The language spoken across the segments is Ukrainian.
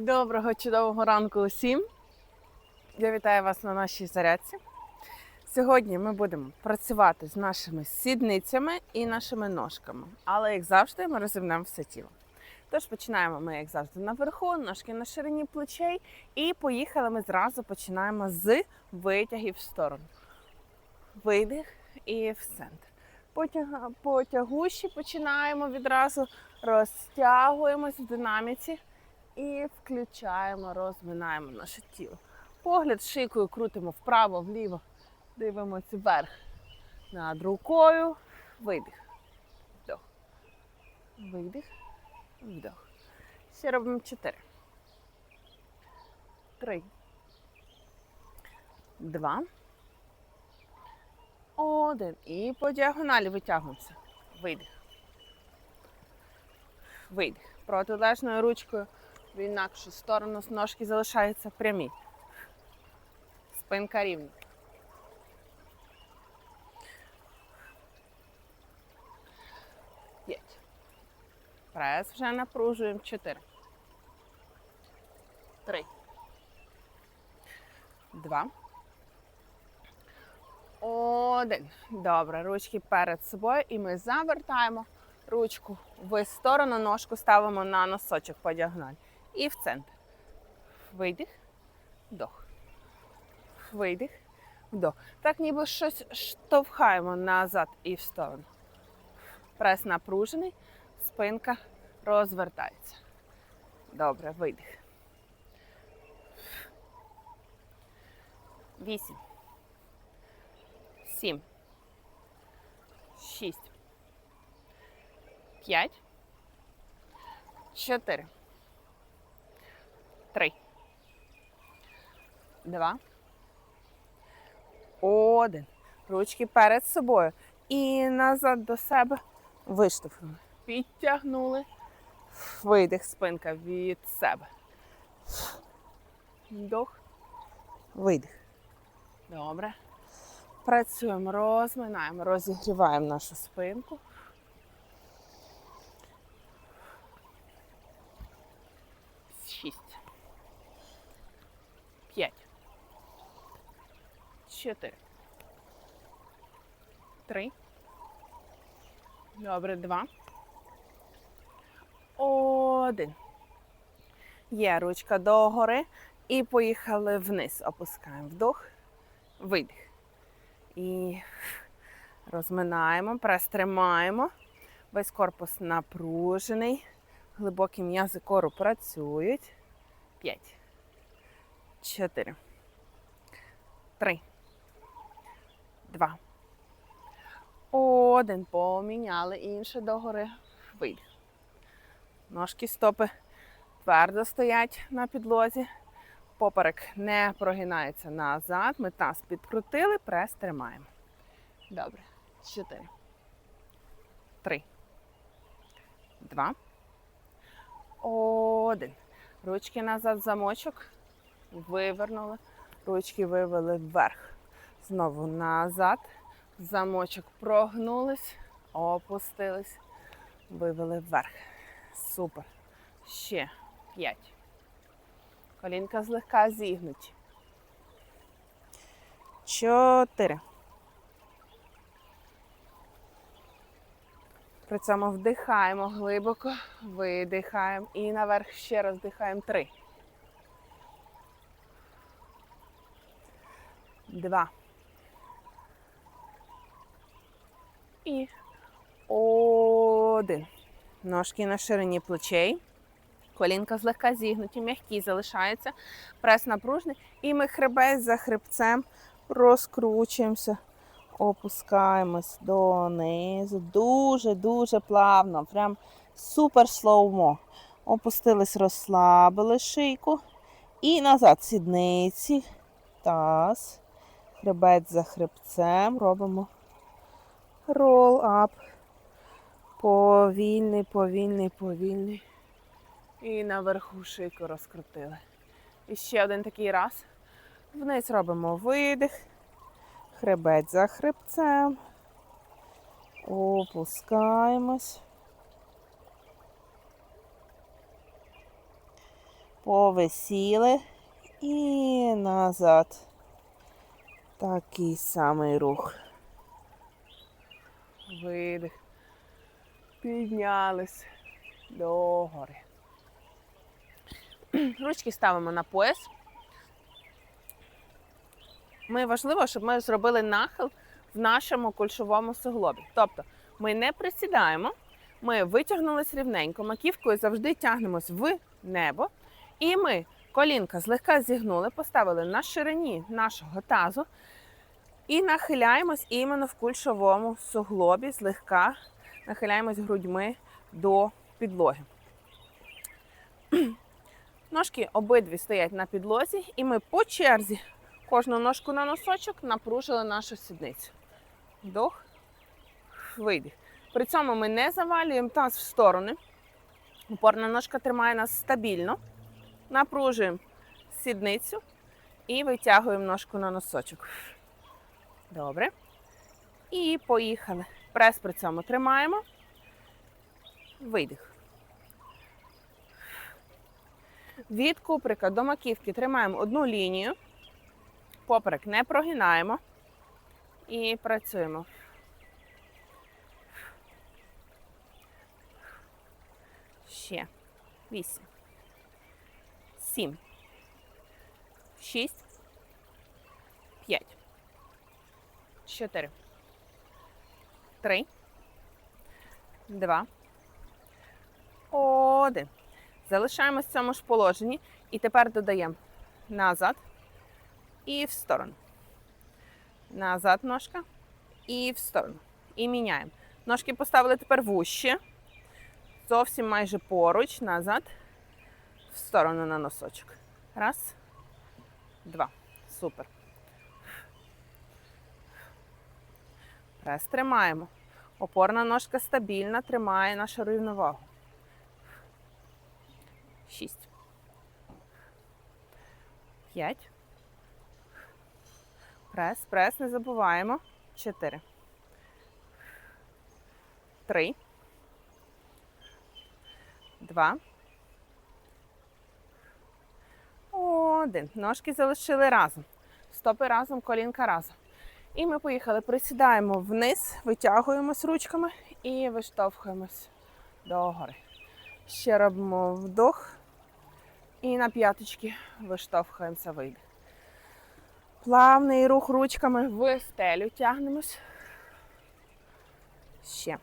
Доброго чудового ранку усім. Я вітаю вас на нашій зарядці. Сьогодні ми будемо працювати з нашими сідницями і нашими ножками. Але, як завжди, ми розімнемо все тіло. Тож починаємо ми, як завжди, наверху, ножки на ширині плечей. І поїхали ми зразу починаємо з витягів в сторону. Видих і в центр. Потяг... По тягущі починаємо відразу, розтягуємось в динаміці і включаємо, розминаємо наше тіло. Погляд шийкою крутимо вправо, вліво, дивимося вверх. Над рукою. Видих. Вдох. Видих. Вдох. Ще робимо чотири. Три. Два. Один. І по діагоналі витягуємося. Видих. Видих. Протилежною ручкою в інакшу сторону ножки залишаються прямі. Спинка рівна. П'ять. Прес вже напружуємо. Чотири. Три. Два. Один. Добре. Ручки перед собою. І ми завертаємо ручку в сторону, ножку ставимо на носочок по діагоналі. І в центр. Видих, вдох. Видих, вдох. Так ніби щось штовхаємо назад і в сторону. Прес напружений, спинка розвертається. Добре, видих. Вісім. Сім. Шість. П'ять. Чотири. Три. Два. Один. Ручки перед собою. І назад до себе виштовхнули. Підтягнули. Видих, спинка від себе. Вдох. Видих. Добре. Працюємо, розминаємо, розігріваємо нашу спинку. Шість. П'ять. Чотири. Три. Добре, два. Один. Є ручка догори. І поїхали вниз. Опускаємо вдох, видих. І розминаємо, прес тримаємо. Весь корпус напружений. Глибокі м'язи кору працюють. П'ять. Чотири. Три. Два. Один. Поміняли. Інше догори. Видих. Ножки стопи твердо стоять на підлозі. Поперек не прогинається назад. Ми таз підкрутили, прес тримаємо. Добре. Чотири. Три. Два. Один. Ручки назад замочок. Вивернули. Ручки вивели вверх. Знову назад. Замочок прогнулись, опустились, вивели вверх. Супер. Ще п'ять. Колінка злегка зігнуті. Чотири. При цьому вдихаємо глибоко, видихаємо і наверх ще раз вдихаємо. Три. Два. І один. Ножки на ширині плечей. Колінка злегка зігнуті, м'які залишаються. Прес напружний. І ми хребець за хребцем розкручуємося, опускаємось донизу. Дуже-дуже плавно. Прям супер слоумо. Опустились, розслабили шийку. І назад сідниці. Таз. Хребець за хребцем. Робимо ап. Повільний, повільний, повільний. І наверху шийку розкрутили. І ще один такий раз. Вниз робимо видих. Хребець за хребцем. Опускаємось. Повисіли і назад. Такий самий рух. Видих. Піднялись догори. Ручки ставимо на пояс. Ми важливо, щоб ми зробили нахил в нашому кульшовому суглобі. Тобто ми не присідаємо, ми витягнулись рівненько, маківкою завжди тягнемось в небо. І ми колінка злегка зігнули, поставили на ширині нашого тазу і нахиляємось іменно в кульшовому суглобі, злегка нахиляємось грудьми до підлоги. Ножки обидві стоять на підлозі, і ми по черзі кожну ножку на носочок напружили нашу сідницю. Вдох, видих. При цьому ми не завалюємо таз в сторони. Опорна ножка тримає нас стабільно. Напружуємо сідницю і витягуємо ножку на носочок. Добре. І поїхали. Прес при цьому тримаємо. Видих. Від куприка до маківки тримаємо одну лінію. Поперек не прогинаємо. І працюємо. Ще. Вісім. Сім. Шість. П'ять. Чотири. Три. Два. Один. Залишаємось в цьому ж положенні. І тепер додаємо назад і в сторону. Назад ножка і в сторону. І міняємо. Ножки поставили тепер вуще. Зовсім майже поруч, назад, в сторону на носочок. Раз, два. Супер. Прес тримаємо. Опорна ножка стабільна, тримає нашу рівновагу. Шість. П'ять. Прес, прес, не забуваємо. Чотири. Три. Два. Один. Ножки залишили разом. Стопи разом, колінка разом. І ми поїхали. Присідаємо вниз, витягуємось ручками і виштовхуємось догори. Ще робимо вдох. І на п'яточки виштовхуємося, вийде. Плавний рух ручками в стелю тягнемось. Ще.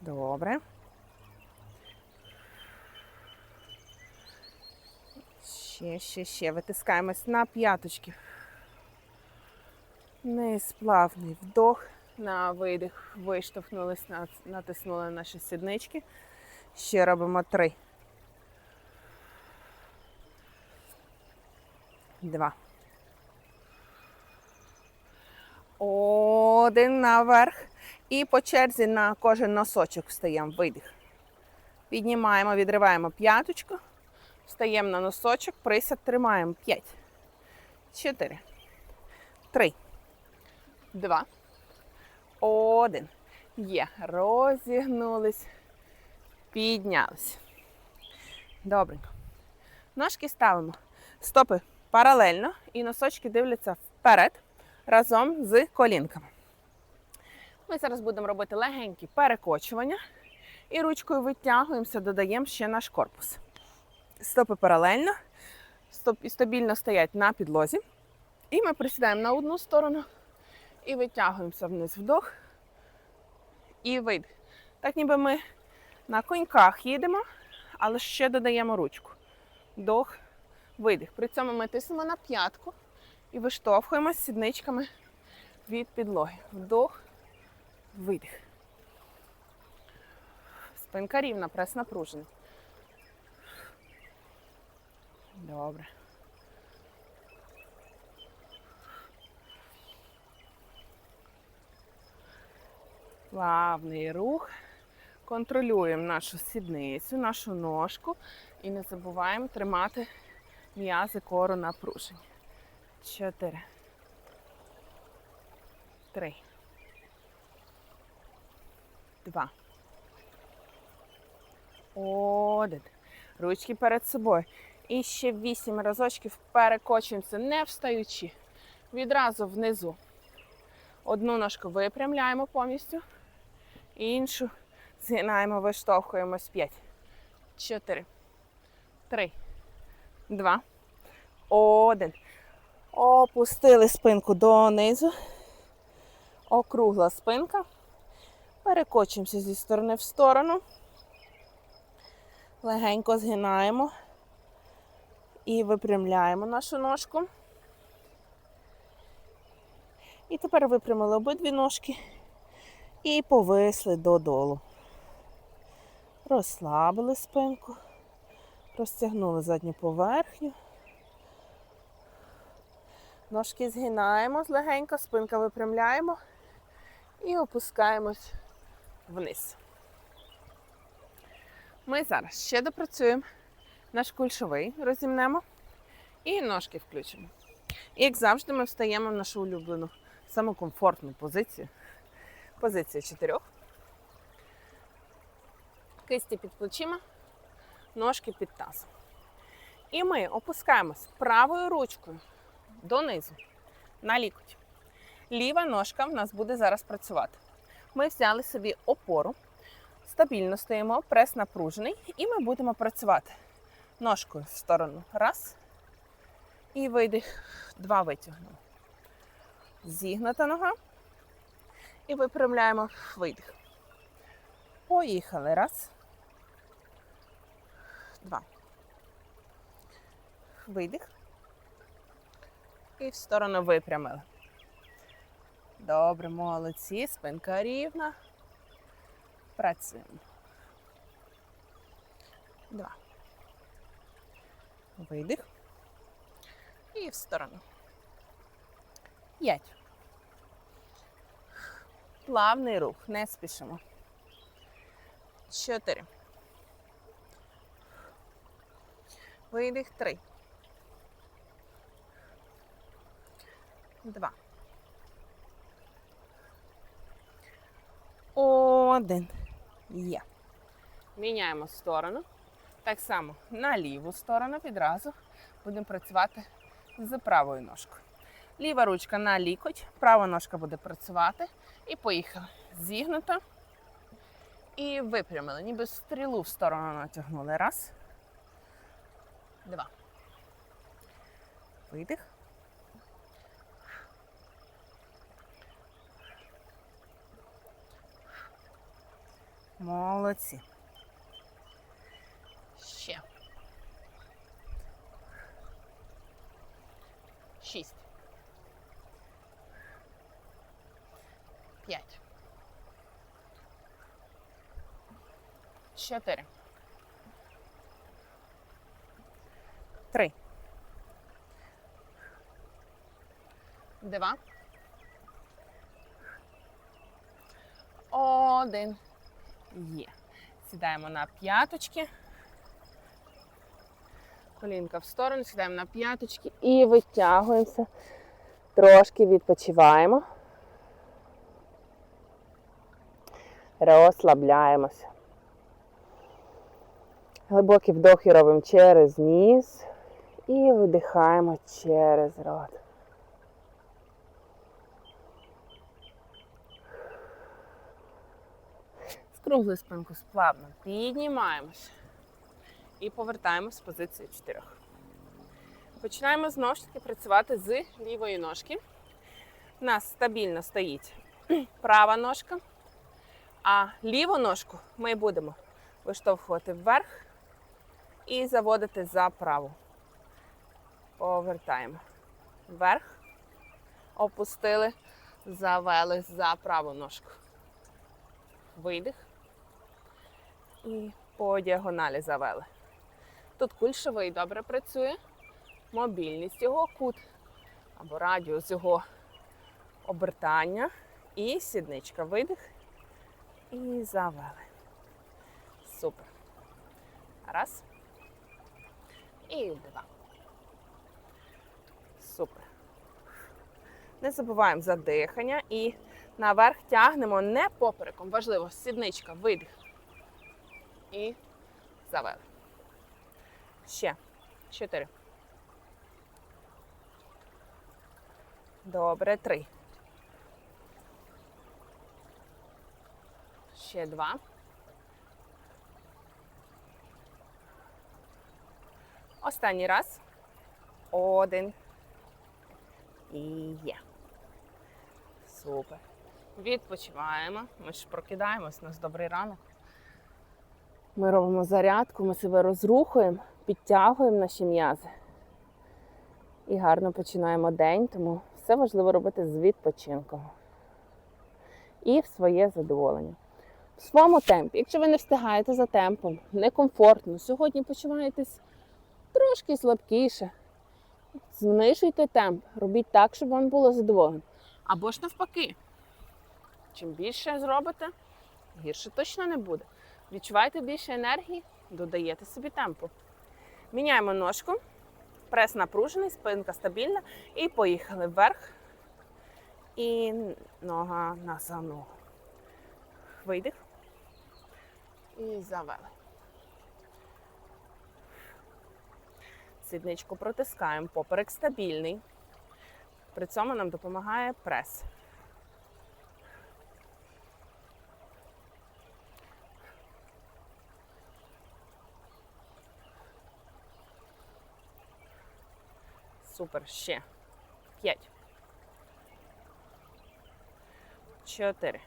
Добре. Ще, ще, ще. Витискаємось на п'яточки. Низ плавний вдох. На видих виштовхнулись, натиснули наші сіднички. Ще робимо три. Два. Один наверх. І по черзі на кожен носочок встаємо. Видих. Піднімаємо, відриваємо п'яточку. Встаємо на носочок, присяд тримаємо. П'ять. Чотири. Три. Два. Один. Є. Розігнулись. Піднялись. Добренько. Ножки ставимо. Стопи паралельно і носочки дивляться вперед разом з колінками. Ми зараз будемо робити легенькі перекочування. І ручкою витягуємося, додаємо ще наш корпус. Стопи паралельно, стопи стабільно стоять на підлозі. І ми присідаємо на одну сторону і витягуємося вниз вдох і видих. Так ніби ми на коньках їдемо, але ще додаємо ручку. Вдох, видих. При цьому ми тиснемо на п'ятку і виштовхуємося сідничками від підлоги. Вдох, видих. Спинка рівна, прес напружений. Добре. Плавний рух. Контролюємо нашу сідницю, нашу ножку і не забуваємо тримати м'язи кору напружені. Чотири. Три. Два. Один. Ручки перед собою. І ще вісім разочків перекочуємося, не встаючи. Відразу внизу. Одну ножку випрямляємо повністю. Іншу згинаємо, виштовхуємось. П'ять. Чотири. Три. Два. Один. Опустили спинку донизу. Округла спинка. Перекочуємося зі сторони в сторону. Легенько згинаємо і випрямляємо нашу ножку. І тепер випрямили обидві ножки і повисли додолу. Розслабили спинку, розтягнули задню поверхню. Ножки згинаємо легенько, спинка випрямляємо і опускаємось вниз. Ми зараз ще допрацюємо наш кульшовий, розімнемо і ножки включимо. І як завжди, ми встаємо в нашу улюблену, саму комфортну позицію. Позиція чотирьох. Кисті під плечима, ножки під тазом. І ми опускаємось правою ручкою донизу на лікоть. Ліва ножка в нас буде зараз працювати. Ми взяли собі опору, стабільно стоїмо, прес напружений, і ми будемо працювати ножкою в сторону. Раз. І видих. Два витягнемо. Зігнута нога. І випрямляємо видих. Поїхали. Раз. Два. Видих. І в сторону випрямили. Добре, молодці. Спинка рівна. Працюємо. Два. Видих. І в сторону. П'ять. Плавний рух. Не спішимо. Чотири. Видих. Три. Два. Один. Є. Міняємо сторону. Так само на ліву сторону відразу будемо працювати з правою ножкою. Ліва ручка на лікоть, права ножка буде працювати. І поїхали. Зігнуто. І випрямили. Ніби стрілу в сторону натягнули. Раз. Два. Видих. Молодці. 6. 5. 4. 3. 2. 1. Є. Сідаємо на п'яточки. Колінка в сторону, сідаємо на п'яточки і витягуємося. Трошки відпочиваємо. Розслабляємося. Глибокі вдохи робимо через ніс і видихаємо через рот. Скругли спинку сплавно. Піднімаємося. І повертаємось в позицію чотирьох. Починаємо знову ж таки працювати з лівої ножки. У нас стабільно стоїть права ножка, а ліву ножку ми будемо виштовхувати вверх і заводити за праву. Повертаємо вверх, опустили, завели за праву ножку. Видих. І по діагоналі завели. Тут кульшовий добре працює. Мобільність його кут або радіус його обертання. І сідничка видих. І завели. Супер. Раз. І два. Супер. Не забуваємо за дихання і наверх тягнемо не попереком. Важливо, сідничка, видих. І Завели. Ще. Чотири. Добре, три. Ще два. Останній раз. Один. І є. Супер. Відпочиваємо. Ми ж прокидаємось, у нас добрий ранок. Ми робимо зарядку, ми себе розрухуємо, підтягуємо наші м'язи. І гарно починаємо день, тому все важливо робити з відпочинком. І в своє задоволення. В своєму темпі. Якщо ви не встигаєте за темпом, некомфортно, сьогодні почуваєтесь трошки слабкіше, знижуйте темп, робіть так, щоб вам було задоволено. Або ж навпаки. Чим більше зробите, гірше точно не буде. Відчуваєте більше енергії, додаєте собі темпу. Міняємо ножку, прес напружений, спинка стабільна. І поїхали вверх. І нога на за ногу. Видих. І завели. Сідничку протискаємо, поперек стабільний. При цьому нам допомагає прес. Супер. Ще. П'ять. Чотири.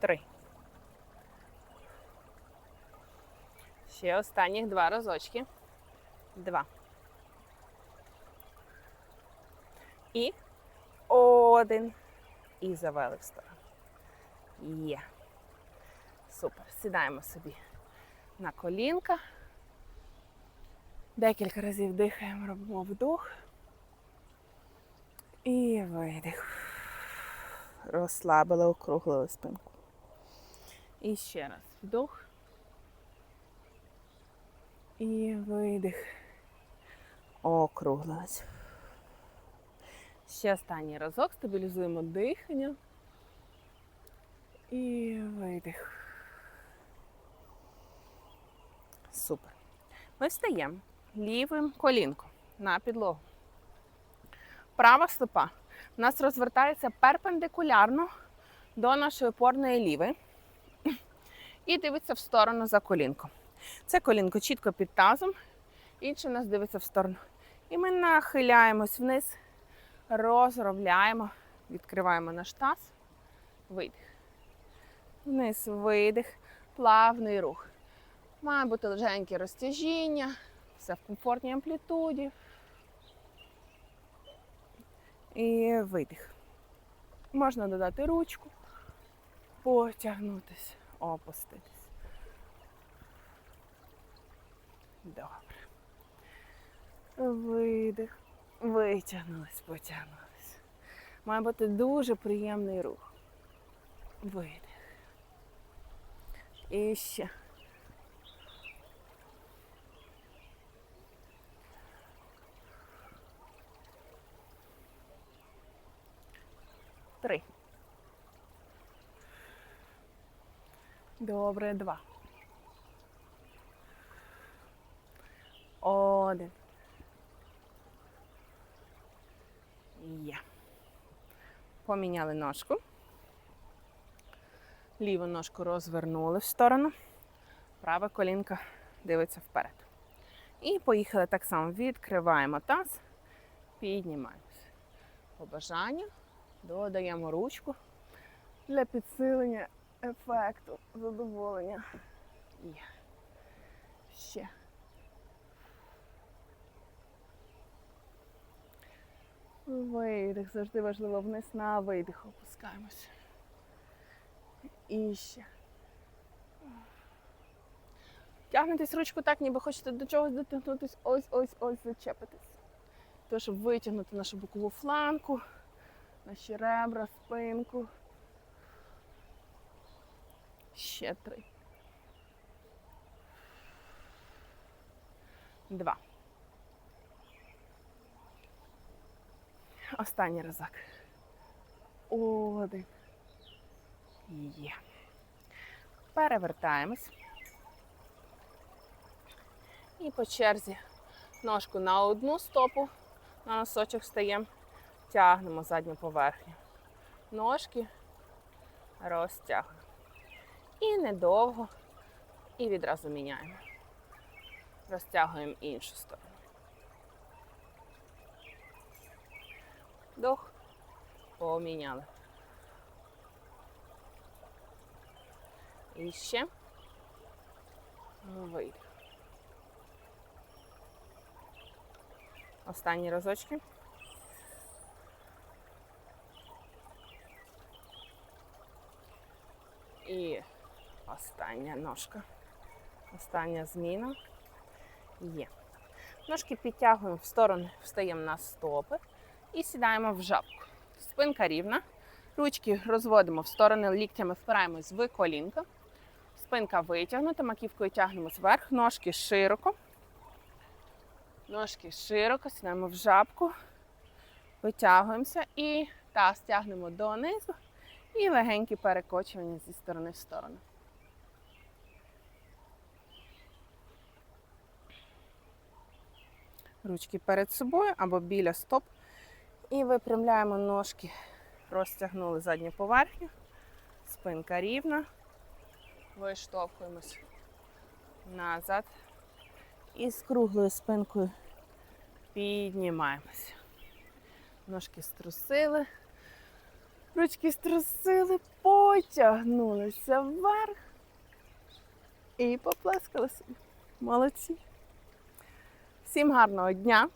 Три. Ще останніх два разочки. Два. І один. І завели в сторону. Є. Супер. Сідаємо собі на колінка. Декілька разів дихаємо, робимо вдох. І видих. Розслабили, округлили спинку. І ще раз вдох. І видих. Округлились. Ще останній разок. Стабілізуємо дихання. І видих. Супер. Ми встаємо лівим колінком на підлогу. Права стопа у нас розвертається перпендикулярно до нашої опорної лівої і дивиться в сторону за колінком. Це колінко чітко під тазом, інше нас дивиться в сторону. І ми нахиляємось вниз, розробляємо, відкриваємо наш таз, видих. Вниз видих, плавний рух. Має бути легеньке розтяжіння, все в комфортній амплітуді. І видих. Можна додати ручку, потягнутися, опуститись. Добре. Видих. Витягнулись, потягнулись. Має бути дуже приємний рух. Видих. І ще. Три. Добре, два. Один. Є. Поміняли ножку. Ліву ножку розвернули в сторону. Права колінка дивиться вперед. І поїхали так само. Відкриваємо таз, піднімаємось. По бажанню додаємо ручку для підсилення ефекту, задоволення. Є. Ще. Видих. Завжди важливо вниз на видих опускаємось. І ще. Тягнетесь ручку так, ніби хочете до чогось дотягнутися. Ось, ось, ось зачепитись. То, щоб витягнути нашу бокову фланку, наші ребра, спинку. Ще три. Два. Останній разок. Один. Є. перевертаємось. І по черзі ножку на одну стопу, на носочок стаємо, тягнемо задню поверхню. Ножки розтягуємо. І недовго, і відразу міняємо. Розтягуємо іншу сторону. Вдох, поміняли. І ще. Видих. Останні разочки. І остання ножка. Остання зміна. Є. Ножки підтягуємо в сторони, встаємо на стопи і сідаємо в жабку. Спинка рівна. Ручки розводимо в сторони, ліктями впираємось в колінка. Спинка витягнута, маківкою тягнемось вверх, ножки широко. Ножки широко, сідаємо в жабку, витягуємося і таз тягнемо донизу і легенькі перекочування зі сторони в сторону. Ручки перед собою або біля стоп. І випрямляємо ножки, розтягнули задню поверхню, спинка рівна, виштовхуємось назад і з круглою спинкою піднімаємося. Ножки струсили, ручки струсили, потягнулися вверх і поплескали собі. Молодці. Всім гарного дня,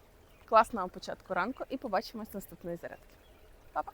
класного початку ранку і побачимось наступної зарядки. Па-па!